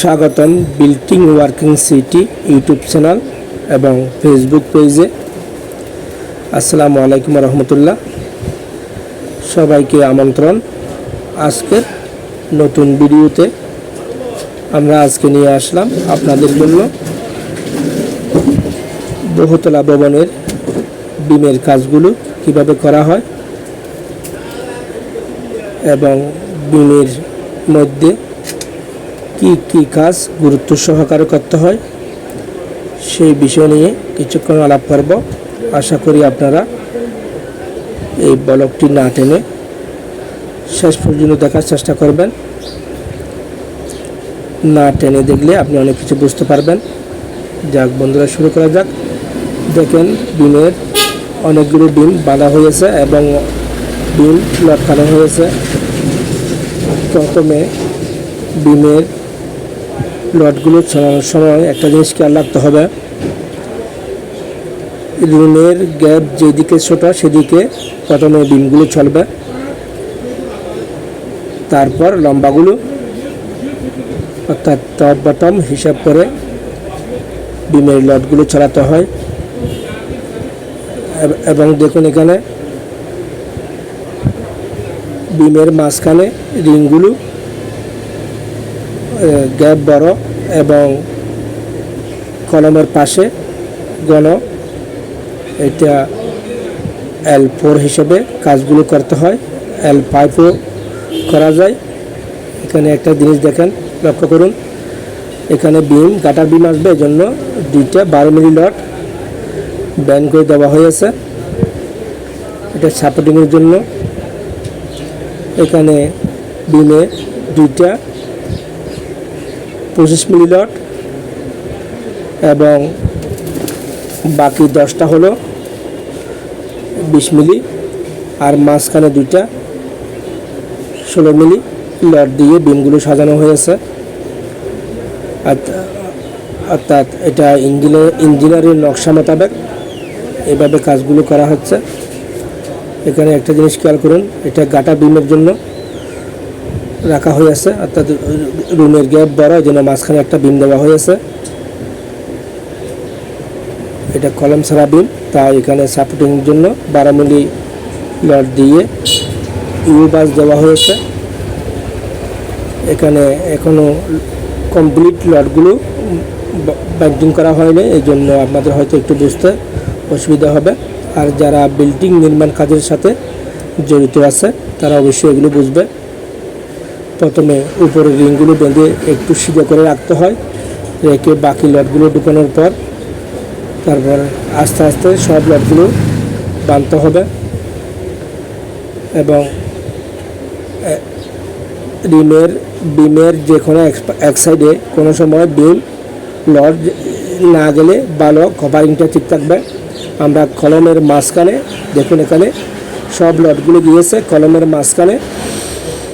স্বাগতম building working city YouTube channel এবং Facebook পেজে। আসসালামু আলাইকুম রহমতুল্লাহ। সবাইকে আমন্ত্রণ। আজকের নতুন ভিডিওতে আমরা আজকে নিয়ে আসলাম আপনাদের জন্য বহুতলা ভবনের বিমের কাজগুলো কীভাবে করা হয় এবং বিমের মধ্যে কি কি কাজ গুরুত্ব সহকারে করতে হয় সেই বিষয় নিয়ে কিছুক্ষণ আলাপ করব। আশা করি আপনারা এই ব্লগটি না টেনে শেষ পর্যন্ত দেখার চেষ্টা করবেন। না টেনে দেখলে আপনি অনেক কিছু বুঝতে পারবেন। যাক বন্ধুরা, শুরু করা যাক। দেখেন বিমের অনেকগুলো ডিম বাঁধা হয়েছে এবং ডিম লটকানো হয়েছে। প্রথমে ডিমের লটগুলো ছড়ানোর সময় একটা জিনিস খেয়াল রাখতে হবে। রুমের গ্যাপ যেদিকে ছোট, সেদিকে প্রথমে ডিমগুলো চলবে তারপর লম্বাগুলো, অর্থাৎ টপ বটম হিসাব করে ডিমের লটগুলো ছড়াতে হয়। এবং দেখুন এখানে ডিমের মাঝখানে রিংগুলো গ্যাপ বড় এবং কলমের পাশে গণ, এটা এল ফোর হিসেবে কাজগুলো করতে হয়। এল ফাইভও করা যায়। এখানে একটা জিনিস দেখেন, লক্ষ্য করুন। এখানে বিম, গাটার বিম আসবে, এজন্য দুইটা বারো মিলি লট ব্যান করে দেওয়া হয়েছে। এটা সাপোর্টিংয়ের জন্য। এখানে বিমে দুইটা পঁচিশ মিলি লট এবং বাকি দশটা হলো বিশ মিলি আর মাঝখানে দুইটা ষোলো মিলি লট দিয়ে বিমগুলো সাজানো হয়েছে। অর্থ- অর্থাৎ এটা ইঞ্জিনিয়ার ইঞ্জিনিয়ারের নকশা মোতাবেক এভাবে কাজগুলো করা হচ্ছে। এখানে একটা জিনিস খেয়াল করুন, এটা গাটা বিমের জন্য। রাখা হয়েছে অর্থাৎ রুমের গ্যাপ বড় এই জন্য মাঝখানে একটা বিম দেওয়া হয়েছে এটা কলম ছাড়া বিম, তাই এখানে সাপোর্টিং জন্য বারো মিলি লট দিয়ে ইউ বাস দেওয়া হয়েছে। এখানে এখনও কমপ্লিট লটগুলো ব্যাংকিং করা হয়নি, এই জন্য আপনাদের হয়তো একটু বুঝতে অসুবিধা হবে। আর যারা বিল্ডিং নির্মাণ কাজের সাথে জড়িত আছে, তারা অবশ্যই এগুলো বুঝবে। প্রথমে উপরের রিংগুলো বেঁধে একটু সিধে করে রাখতে হয়, রেখে বাকি লটগুলো ঢুকানোর পর তারপর আস্তে আস্তে সব লটগুলো বাঁধতে হবে এবং রিমের, বিমের যে কোনো এক- এক সাইডে কোনো সময় বিম লট না গেলে ভালো কভারিংটা ঠিক থাকবে। আমরা কলমের মাঝখানে, দেখুন এখানে, সব লটগুলো দিয়েছে কলমের মাঝখানে।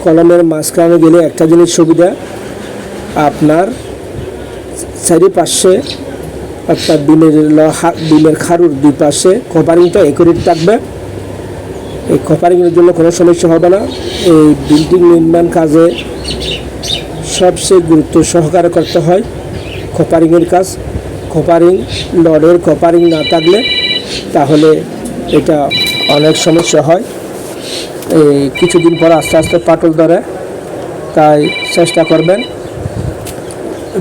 কলমের মাঝখানে গেলে একটা জিনিস সুবিধা, আপনার চারিপাশে অর্থাৎ ডিমের ডিমের খারুর দুই পাশে কভারিংটা একুরেট থাকবে। এই কভারিংয়ের জন্য কোনো সমস্যা হবে না। এই বিল্ডিং নির্মাণ কাজে সবচেয়ে গুরুত্ব সহকারে করতে হয় কপারিংয়ের কাজ। কপারিং, লডের কপারিং না থাকলে তাহলে এটা অনেক সমস্যা হয়। কিছুদিন পর আস্তে আস্তে পাটল ধরে। তাই চেষ্টা করবেন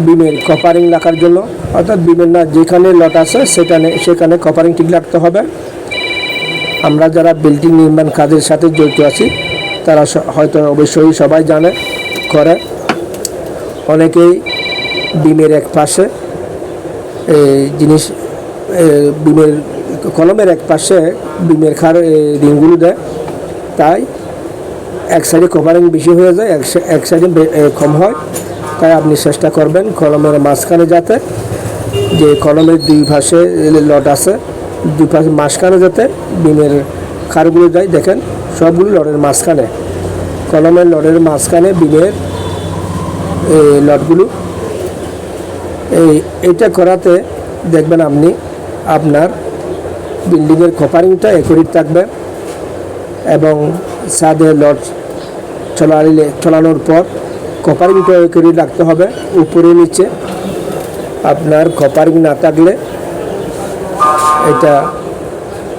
বিমের কপারিং রাখার জন্য। অর্থাৎ বিমের না যেখানে লট আছে, সেখানে সেখানে কপারিং ঠিক রাখতে হবে। আমরা যারা বিল্ডিং নির্মাণ কাজের সাথে জড়িত আছি, তারা হয়তো অবশ্যই সবাই জানে, করে। অনেকেই বিমের এক পাশে জিনিস বিমের কলমের এক পাশে বিমের খার রিংগুলো দেয়। তাই এক সাইডে কভারিং বেশি হয়ে যায়, এক সাইডে কম হয়। তাই আপনি চেষ্টা করবেন কলমের মাঝখানে যাতে যে কলমের দুই পাশে লট আছে, দুই পাশে মাঝখানে যাতে বিমের খারগুলো যায়। দেখেন, সবগুলো লটের মাঝখানে। কলমের লটের মাঝখানে বিমের এই লটগুলো। এই এটা করাতে দেখবেন আপনি আপনার বিল্ডিংয়ের কপারিংটা একুরেট থাকবে। এবং ছাদে লট চলালে চলানোর পর কপারিং করে রাখতে হবে উপরে নিচে। আপনার কপারিং না থাকলে এটা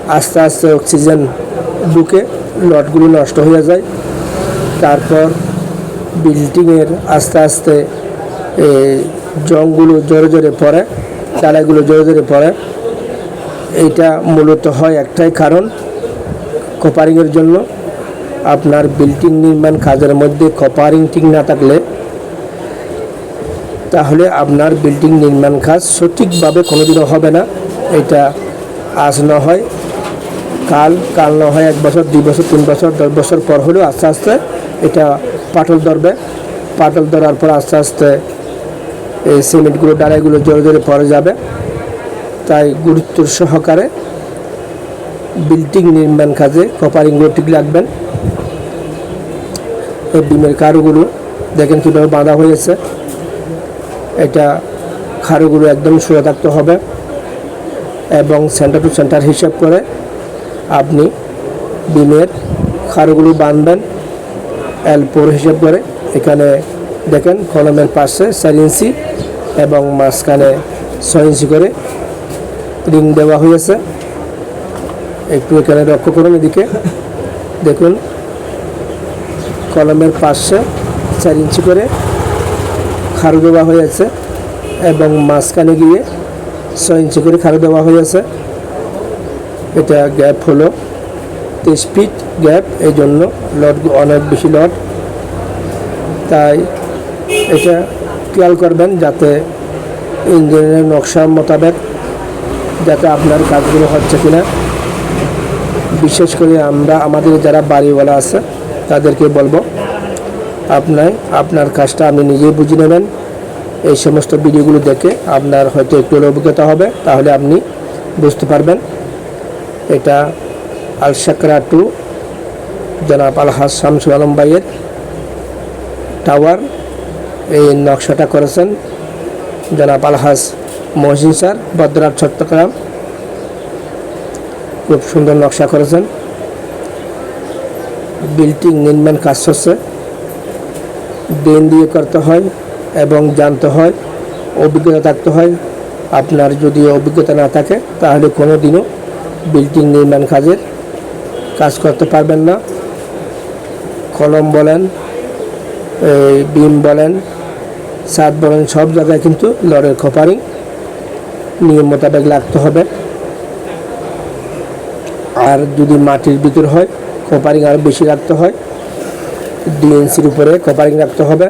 আস্তে আস্তে অক্সিজেন ঢুকে লটগুলো নষ্ট হয়ে যায়। তারপর বিল্ডিংয়ের আস্তে আস্তে জংগুলো জোরে জোরে পড়ে চালাইগুলো জোরে জোরে পড়ে। এটা মূলত হয় একটাই কারণ। কপারিংয়ের জন্য। আপনার বিল্ডিং নির্মাণ কাজের মধ্যে কপারিং ঠিক না থাকলে, তাহলে আপনার বিল্ডিং নির্মাণ কাজ সঠিকভাবে কোনোদিনও হবে না। এটা আজ না হয়, কাল কাল না হয় এক বছর, দুই বছর, তিন বছর, দশ বছর পর হলেও আস্তে আস্তে এটা পাটল ধরবে। পাটল ধরার পর আস্তে আস্তে এই সিমেন্টগুলো ডালাইগুলো জোরে জোরে পড়ে যাবে। তাই গুরুত্ব সহকারে বিল্ডিং নির্মাণ কাজে কপারিংগুলো ঠিক রাখবেন। এই ডিমের কারুগুলো, দেখেন কীভাবে বাঁধা হয়েছে। এটা খারুগুলো একদম শুয়ে থাকতে হবে এবং সেন্টার টু সেন্টার হিসাব করে আপনি ডিমের খারুগুলো বাঁধবেন। এল ফোর হিসাব করে এখানে দেখেন কলমের পাশে চার ইঞ্চি এবং মাঝখানে ছয় ইঞ্চি করে রিং দেওয়া হয়েছে। একটু এখানে লক্ষ্য করুন এদিকে। দেখুন, কলমের পাশে চার ইঞ্চি করে খারু দেওয়া হয়েছে এবং মাঝখানে গিয়ে ছয় ইঞ্চি করে খাড়ু দেওয়া হয়েছে এটা গ্যাপ হলো তেইশ ফিট গ্যাপ এই জন্য লট অনেক বেশি লট। তাই এটা খেয়াল করবেন যাতে ইঞ্জিনিয়ারের নকশা মোতাবেক যাতে আপনার কাজগুলো হচ্ছে কিনা। বিশেষ করে আমরা, আমাদের যারা বাড়িওয়ালা আছে, তাদেরকে বলব, আপনার আপনার কাজটা আপনি নিজেই বুঝে নেবেন। এই সমস্ত ভিডিওগুলো দেখে আপনার হয়তো একটু অভিজ্ঞতা হবে, তাহলে আপনি বুঝতে পারবেন। এটা আলশাকরা টু, জনাব আলহাজ শামসুল আলম ভাইয়ের টাওয়ার। এই নকশাটা করেছেন জনাব আলহাজ মহসিন স্যার বদ্রাট চট্টগ্রাম। খুব সুন্দর নকশা করেছেন। বিল্ডিং নির্মাণ কাজ হচ্ছে ব্রেন দিয়ে করতে হয় এবং জানতে হয়, অভিজ্ঞতা থাকতে হয়। আপনার যদি অভিজ্ঞতা না থাকে, তাহলে কোনো দিনও বিল্ডিং নির্মাণ কাজের কাজ করতে পারবেন না। কলম বলেন বিম বলেন, ছাদ বলেন, সব জায়গায় কিন্তু লড়ের কপারিং নিয়ম মোতাবেক লাগতে হবে। আর যদি মাটির ভিতর হয় কপারিং আরও বেশি রাখতে হয়। ডিএনসির উপরে কপারিং রাখতে হবে।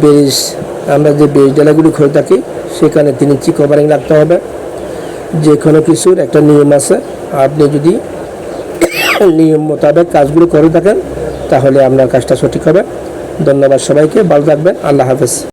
বেশ, আমরা যে বেশ ডালাগুলি করে থাকি, সেখানে তিন ইঞ্চি কভারিং রাখতে হবে। যে কোনো কিছুর একটা নিয়ম আছে। আপনি যদি নিয়ম মোতাবেক কাজগুলো করে থাকেন, তাহলে আপনার কাজটা সঠিক হবে। ধন্যবাদ সবাইকে, ভালো থাকবেন। আল্লাহ হাফেজ।